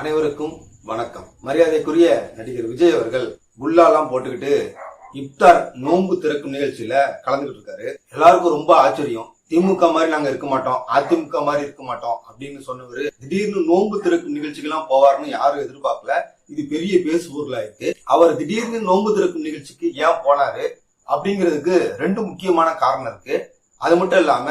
அனைவருக்கும் வணக்கம். மரியாதைக்குரிய நடிகர் விஜய் அவர்கள் குல்லாலாம் போட்டுக்கிட்டு இப்தார் நோன்பு திறக்கும் நிகழ்ச்சியில கலந்துகிட்டு இருக்காரு. எல்லாருக்கும் ரொம்ப ஆச்சரியம். திமுக மாதிரி நாங்க இருக்க மாட்டோம் அதிமுக மாதிரி இருக்க மாட்டோம் அப்படின்னு சொன்னவரு திடீர்னு நோன்பு திறக்கும் நிகழ்ச்சிக்கெல்லாம் போவார்னு யாரும் எதிர்பார்க்கல. இது பெரிய பேசுபொருளா இருக்கு அவர் திடீர்னு நோன்பு திறக்கும் நிகழ்ச்சிக்கு ஏன் போனாரு அப்படிங்கிறதுக்கு ரெண்டு முக்கியமான காரணம் இருக்கு. அது மட்டும் இல்லாம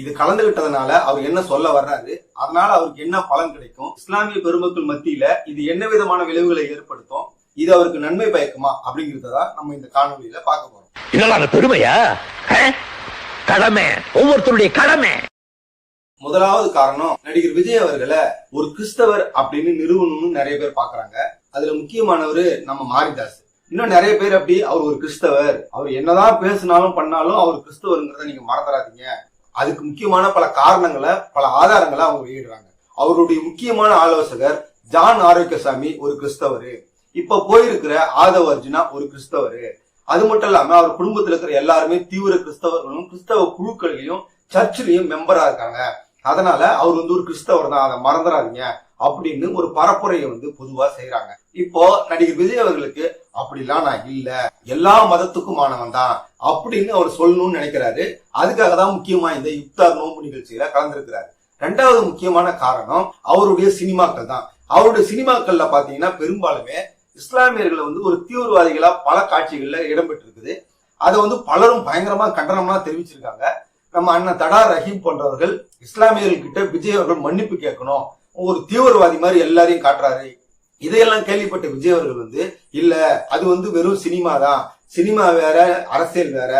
இது கலந்துகிட்டதுனால அவர் என்ன சொல்ல வர்றாரு அதனால அவருக்கு என்ன பலன் கிடைக்கும்? இஸ்லாமிய பெருமக்கள் மத்தியில இது என்ன விதமான விளைவுகளை ஏற்படுத்தும்? இது அவருக்கு நன்மை பயக்குமா? அப்படிங்கறத நம்ம இந்த காணொலியில பார்க்க போறோம். இதெல்லாம் பெருமையா? கடமை. ஒவ்வொருத்தருடைய கடமை. முதலாவது காரணம் நடிகர் விஜய் அவர்களை ஒரு கிறிஸ்தவர் அப்படின்னு நிறுவனம்னு நிறைய பேர் பாக்குறாங்க அதுல முக்கியமானவர் நம்ம மாரிதாஸ். இன்னும் நிறைய பேர் அப்படி அவர் ஒரு கிறிஸ்தவர். அவர் என்னதான் பேசினாலும் பண்ணாலும் அவர் கிறிஸ்தவருங்கிறத நீங்க மறந்துடாதீங்க. அதுக்கு முக்கியமான பல காரணங்களை பல ஆதாரங்களை அவங்க வெளியிடுறாங்க. அவருடைய முக்கியமான ஆலோசகர் ஜான் ஆரோக்கியசாமி ஒரு கிறிஸ்தவர். இப்ப போயிருக்கிற ஆதவ அர்ஜுனா ஒரு கிறிஸ்தவர். அது மட்டும் இல்லாம அவர் குடும்பத்துல இருக்கிற எல்லாருமே தீவிர கிறிஸ்தவர்களும் கிறிஸ்தவ குழுக்கள்லயும் சர்ச்சிலையும் மெம்பரா இருக்காங்க. அதனால அவர் வந்து ஒரு கிறிஸ்தவர் தான். அதை மறந்துடாதீங்க அப்படின்னு ஒரு பரப்புரையை வந்து பொதுவா செய்யறாங்க இப்போ நடிகர் விஜய் அவர்களுக்கு அப்படிலாம் நான் இல்ல. எல்லா மதத்துக்குமானவன் தான் அப்படின்னு அவர் சொல்லணும்னு நினைக்கிறாரு. அதுக்காக தான் முக்கியமா இந்த இப்தார் நோன்பு நிகழ்ச்சியில கலந்திருக்கிறாரு. ரெண்டாவது முக்கியமான காரணம் அவருடைய சினிமாக்கள் தான். அவருடைய சினிமாக்கள்ல பாத்தீங்கன்னா பெரும்பாலுமே இஸ்லாமியர்களை வந்து ஒரு தீவிரவாதிகளா பல காட்சிகள்ல இடம்பெற்றிருக்குது. அதை வந்து பலரும் பயங்கரமா கண்டனமா தெரிவிச்சிருக்காங்க. நம்ம அண்ணன் தடா ரஹீம் போன்றவர்கள் இஸ்லாமியர்கள் கிட்ட விஜய் அவர்கள் மன்னிப்பு கேட்கணும். ஒரு தீவிரவாதி மாதிரி எல்லாரையும் காட்டுறாரு. இதையெல்லாம் கேள்விப்பட்ட விஜய் அவர்கள் வந்து இல்ல அது வந்து வெறும் சினிமா தான். சினிமா வேற அரசியல் வேற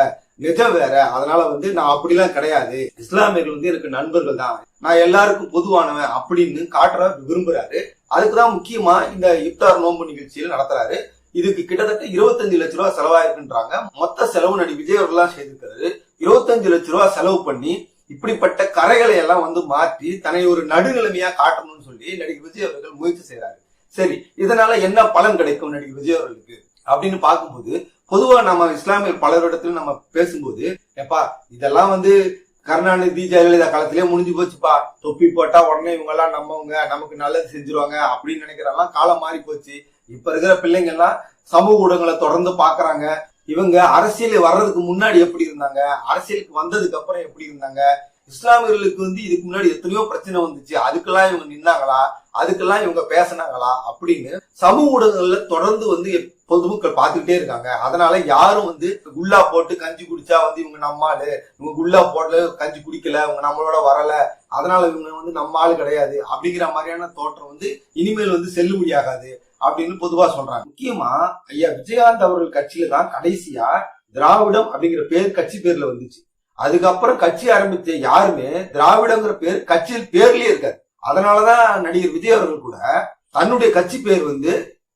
நிஜம் வேற. அதனால வந்து நான் அப்படிலாம் கிடையாது. இஸ்லாமியர்கள் வந்து எனக்கு நண்பர்கள் தான். நான் எல்லாருக்கும் பொதுவானவன் அப்படின்னு காட்டுற விரும்புறாரு. அதுக்குதான் முக்கியமா இந்த இப்தார் நோன்பு நிகழ்ச்சியில் நடத்துறாரு. இதுக்கு கிட்டத்தட்ட இருபத்தஞ்சு லட்ச ரூபாய் செலவாயிருக்குன்றாங்க. மொத்த செலவு நடி விஜய் அவர்கள்லாம் செய்திருக்காரு இருபத்தஞ்சு லட்ச ரூபாய் செலவு பண்ணி இப்படிப்பட்ட கரைகளை எல்லாம் வந்து மாற்றி தன்னை ஒரு நடுநிலைமையா காட்டணும்னு சொல்லி நடிகர் விஜய் அவர்கள் முயற்சி செய்யறாரு சரி இதனால என்ன பலன் கிடைக்கும் நடிகர் விஜய் அவர்களுக்கு? அப்படின்னு பார்க்கும்போது பொதுவா நம்ம இஸ்லாமியர் பலரிடத்துல நம்ம பேசும்போது எப்பா இதெல்லாம் வந்து கருணாநிதி ஜெயலலிதா காலத்திலேயே முடிஞ்சு போச்சுப்பா. தொப்பி போட்டா உடனே இவங்க எல்லாம் நம்மவங்க நமக்கு நல்லது செஞ்சிருவாங்க அப்படின்னு நினைக்கிறதெல்லாம் காலம் மாறி போச்சு. இப்ப இருக்கிற பிள்ளைங்க எல்லாம் சமூக ஊடகங்களை தொடர்ந்து பாக்குறாங்க இவங்க அரசியல் வர்றதுக்கு முன்னாடி எப்படி இருந்தாங்க? அரசியலுக்கு வந்ததுக்கு அப்புறம் எப்படி இருந்தாங்க? இஸ்லாமியர்களுக்கு வந்து இதுக்கு முன்னாடி எத்தனையோ பிரச்சனை வந்துச்சு. அதுக்கெல்லாம் இவங்க நின்னாங்களா? அதுக்கெல்லாம் இவங்க பேசினாங்களா? அப்படின்னு சமூக ஊடகங்கள்ல தொடர்ந்து வந்து பொதுமக்கள் பார்த்துக்கிட்டே இருக்காங்க. அதனால யாரும் வந்து குல்லா போட்டு கஞ்சி குடிச்சா வந்து இவங்க நம்மாளு இவங்க குல்லா போடல கஞ்சி குடிக்கல இவங்க நம்மளோட வரல. அதனால இவங்க வந்து நம்ம ஆளு கிடையாது. அப்படிங்கிற மாதிரியான தோற்றம் வந்து இனிமேல் வந்து செல்லுபடியாகாது அப்படின்னு பொதுவா சொல்றாங்க. முக்கியமா ஐயா விஜயகாந்த் அவர்கள் கட்சியில தான் கடைசியா திராவிடம் அப்படிங்கிற பேர் கட்சி பேர்ல வந்துச்சு. அதுக்கப்புறம் கட்சி ஆரம்பித்த யாருமே திராவிடங்கிற பேர் கட்சியில் பேர்லயே இருக்காது. அதனாலதான் நடிகர் விஜய் அவர்கள் கூட தன்னுடைய கட்சி பேர் வந்து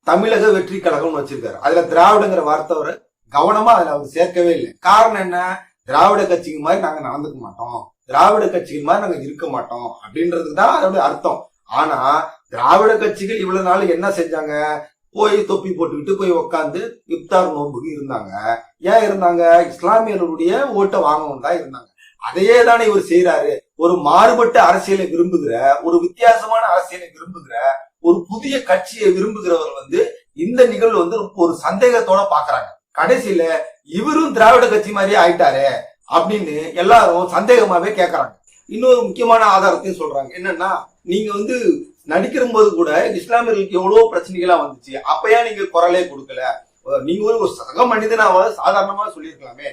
தமிழக வெற்றி கழகம்னு வச்சிருக்காரு. அதுல திராவிடங்கிற வார்த்தை அவர் கவனமா அதுல அவர் சேர்க்கவே இல்லை. காரணம் என்ன? திராவிட கட்சிக்கு மாதிரி நாங்க நடந்துக்க மாட்டோம். திராவிட கட்சிக்கு மாதிரி நாங்க இருக்க மாட்டோம் அப்படின்றதுக்கு தான் அதோட அர்த்தம். ஆனா திராவிட கட்சிகள் இவ்வளவு நாள் என்ன செஞ்சாங்க? போய் தொப்பி போட்டுக்கிட்டு போய் உக்காந்து இப்தார் நோன்புக்கு இருந்தாங்க. ஏன் இருந்தாங்க? இஸ்லாமியர்களுடைய ஓட்டை வாங்கணும் தான் இருந்தாங்க. அதையே தானே இவர் செய்யறாரு ஒரு மாறுபட்ட அரசியலை விரும்புகிற ஒரு வித்தியாசமான அரசியலை விரும்புகிற ஒரு புதிய கட்சியை விரும்புகிறவர் வந்து இந்த நிகழ்வு வந்து ஒரு சந்தேகத்தோட பாக்குறாங்க. கடைசியில இவரும் திராவிட கட்சி மாதிரியே ஆயிட்டாரு அப்படின்னு எல்லாரும் சந்தேகமாவே கேக்குறாங்க. இன்னொரு முக்கியமான ஆதாரத்தையும் சொல்றாங்க. என்னன்னா நீங்க வந்து நடிக்கிற போது கூட இஸ்லாமியர்களுக்கு எவ்வளவு பிரச்சனைகளா வந்துச்சு. அப்பயா நீங்க குரலே கொடுக்கல. நீங்க ஒரு சக மனிதனாவது சாதாரணமா சொல்லியிருக்கலாமே.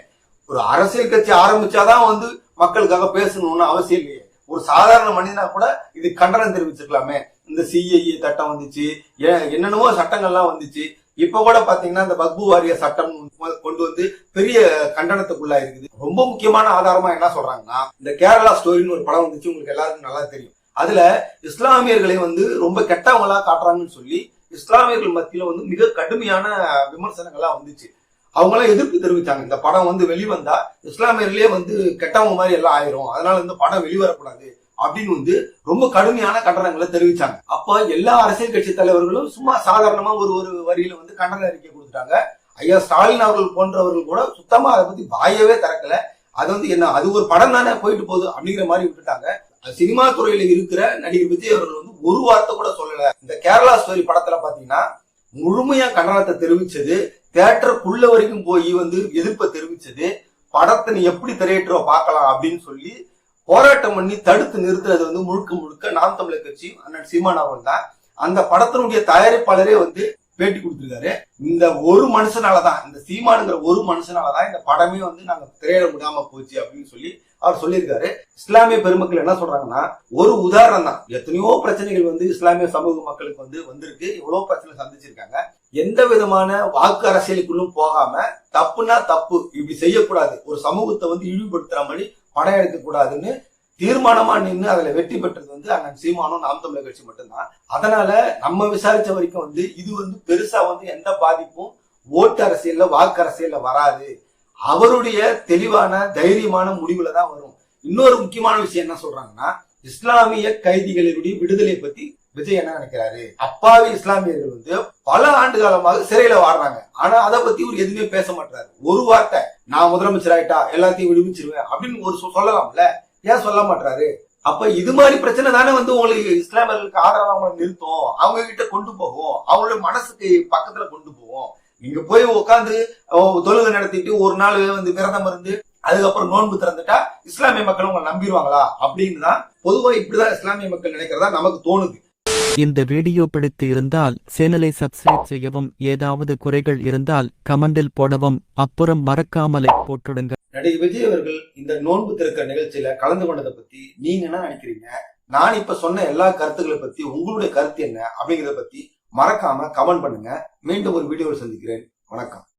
ஒரு அரசியல் கட்சி ஆரம்பிச்சாதான் வந்து மக்களுக்காக பேசணும்னு அவசியம் இல்லையே. ஒரு சாதாரண மனிதனா கூட இது கண்டனம் தெரிவிச்சிருக்கலாமே. இந்த சிஐஏ சட்டம் வந்துச்சு ஏ- என்னென்னவோ சட்டங்கள்லாம் வந்துச்சு. இப்ப கூட பாத்தீங்கன்னா இந்த பக்பு வாரிய சட்டம் கொண்டு வந்து பெரிய கண்டனத்துக்குள்ளா இருக்குது ரொம்ப முக்கியமான ஆதாரமா என்ன சொல்றாங்கன்னா இந்த கேரளா ஸ்டோரின்னு ஒரு படம் வந்துச்சு. உங்களுக்கு எல்லாருக்கும் நல்லா தெரியும். அதுல இஸ்லாமியர்களை வந்து ரொம்ப கெட்டவங்களா காட்டுறாங்கன்னு சொல்லி இஸ்லாமியர்கள் மத்தியில வந்து மிக கடுமையான விமர்சனங்கள்லாம் வந்துச்சு. அவங்களாம் எதிர்ப்பு தெரிவித்தாங்க இந்த படம் வந்து வெளிவந்தா இஸ்லாமியர்களே வந்து கெட்டவங்க மாதிரி எல்லாம் ஆயிரும். அதனால இந்த படம் வெளிவரக்கூடாது அப்படின்னு வந்து ரொம்ப கடுமையான கண்டனங்களை தெரிவிச்சாங்க. அப்ப எல்லா அரசியல் கட்சி தலைவர்களும் சும்மா சாதாரணமா ஒரு ஒரு வரியில வந்து கண்டன அறிக்கை கொடுத்துட்டாங்க. ஐயா ஸ்டாலின் அவர்கள் போன்றவர்கள் கூட சுத்தமா அதை பத்தி வாயவே திறக்கல. அது வந்து என்ன அது ஒரு படம் தானே போயிட்டு போகுது அப்படிங்கிற மாதிரி விட்டுட்டாங்க. சினிமா துறையில இருக்கிற நடிகர் விஜய் அவர்கள் வந்து ஒரு வார்த்தை கூட சொல்லல. இந்த கேரளா ஸ்டோரி படத்துல பாத்தீங்கன்னா முழுமையா கண்டனத்தை தெரிவிச்சது தேட்டருக்குள்ள வரைக்கும் போய் வந்து எதிர்ப்பை தெரிவிச்சது படத்தை நீ எப்படி திரையேற்றுவ பார்க்கலாம் அப்படின்னு சொல்லி போராட்டம் பண்ணி தடுத்து நிறுத்துறது வந்து முழுக்க முழுக்க நாம் தமிழர் கட்சி அண்ணன் சீமான் அவர்கள் தான். அந்த படத்தினுடைய தயாரிப்பாளரே வந்து பேட்டி கொடுத்துருக்காரு. இந்த ஒரு மனுஷனாலதான் இந்த சீமானுங்கிற ஒரு மனுஷனாலதான் இந்த படமே வந்து நாங்க திரையிட முடியாம போச்சு அப்படின்னு சொல்லி அவர் சொல்லியிருக்காரு. இஸ்லாமிய பெருமக்கள் என்ன சொல்றாங்கன்னா ஒரு உதாரணம் தான். எத்தனையோ பிரச்சனைகள் வந்து இஸ்லாமிய சமூக மக்களுக்கு வந்து வந்திருக்கு. எவ்வளவு பிரச்சனை சந்திச்சிருக்காங்க. எந்த விதமான வாக்கு அரசியலுக்குள்ளும் போகாம தப்புனா தப்பு இப்படி செய்யக்கூடாது. ஒரு சமூகத்தை வந்து இழிவுபடுத்துற மாதிரி படம் எடுக்கக்கூடாதுன்னு தீர்மானமா நின்று அதுல வெற்றி பெற்றது வந்து அண்ணன் சீமானும் நாம் தமிழர் கட்சி மட்டும்தான். அதனால நம்ம விசாரிச்ச வரைக்கும் வந்து இது வந்து பெருசா வந்து எந்த பாதிப்பும் ஓட்டு அரசியல்ல வாக்கு அரசியல்ல வராது. அவருடைய தெளிவான தைரியமான முடிவுல தான் வரும். இன்னொரு முக்கியமான விஷயம் என்ன சொல்றாங்கன்னா இஸ்லாமிய கைதிகளுடைய விடுதலை பத்தி விஜய் என்ன நினைக்கிறாரு? அப்பாவி இஸ்லாமியர்கள் வந்து பல ஆண்டு காலமாக சிறையில வாடுறாங்க. ஆனா அதை பத்தி இவர் எதுவுமே பேச மாட்டாரு ஒரு வார்த்தை நான் முதலமைச்சர் ஆயிட்டா எல்லாத்தையும் விடுவிச்சிருவேன் அப்படின்னு ஒரு சொல்லலாம்ல? ஏன் சொல்ல மாட்டாரு அப்ப இது மாதிரி பிரச்சனை தானே வந்து உங்களுக்கு இஸ்லாமியர்களுக்கு ஆதரவா அவங்களை நிறுத்தும். அவங்க கிட்ட கொண்டு போகும். அவங்களோட மனசுக்கு பக்கத்துல கொண்டு போகும். நீங்க போய் உட்காந்து தொழுகை நடத்திட்டு ஒரு நாள் வந்து விரதம் இருந்து அதுக்கப்புறம் நோன்பு திறந்துட்டா இஸ்லாமிய மக்கள் உங்களை நம்பிடுவாங்களா? அப்படின்னு தான் பொதுவா இப்படிதான் இஸ்லாமிய மக்கள் நினைக்கிறதா நமக்கு தோணுது. இந்த வீடியோ பிடித்து இருந்தால் சேனலை சப்ஸ்கிரைப் செய்யவும் ஏதாவது குறைகள் இருந்தால் கமெண்டில் போடவும் அப்புறம் மறக்காமலை போட்டுடுங்க. நடிகர் விஜய் அவர்கள் இந்த நோன்பு திறக்கிற நிகழ்ச்சியில கலந்து கொண்டதை பத்தி நீங்க என்ன நினைக்கிறீங்க? நான் இப்ப சொன்ன எல்லா கருத்துக்களை பத்தி உங்களுடைய கருத்து என்ன? அப்படிங்கறத பத்தி மறக்காம கமெண்ட் பண்ணுங்க. மீண்டும் ஒரு வீடியோவில் சந்திக்கிறேன். வணக்கம்.